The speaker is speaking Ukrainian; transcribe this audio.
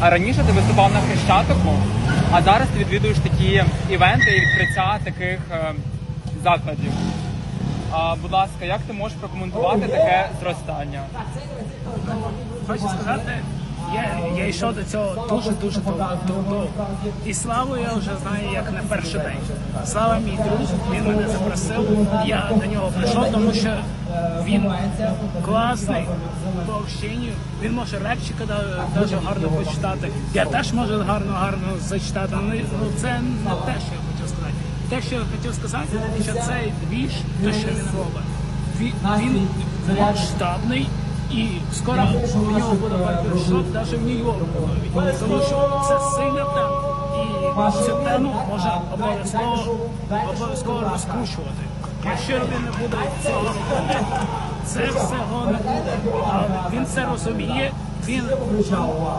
А раніше ти виступав на Хрещатику, а зараз ти відвідуєш такі івенти і відкриття таких е, закладів. А, будь ласка, як ти можеш прокоментувати таке зростання? Хочу сказати, я, йшов до цього дуже-дуже довго. І Славу я вже знаю як не перший день. Слава мій друг, він мене запросив, я до нього прийшов, тому що він класний по общенню, він може репчика дуже гарно почитати. Я теж можу гарно гарно зачитати. Ну, ну, це не те, що я хотів сказати. Те, що я хотів сказати, що цей двіж, те, що він робить, він масштабний. І скоро у нього буде барбершоп навіть в Нью-Йорку, тому що це сильна тема. І цю тему можна обов'язково обов'язково розкручувати. Якщо він не буде цього це все гонить. він це розуміє, він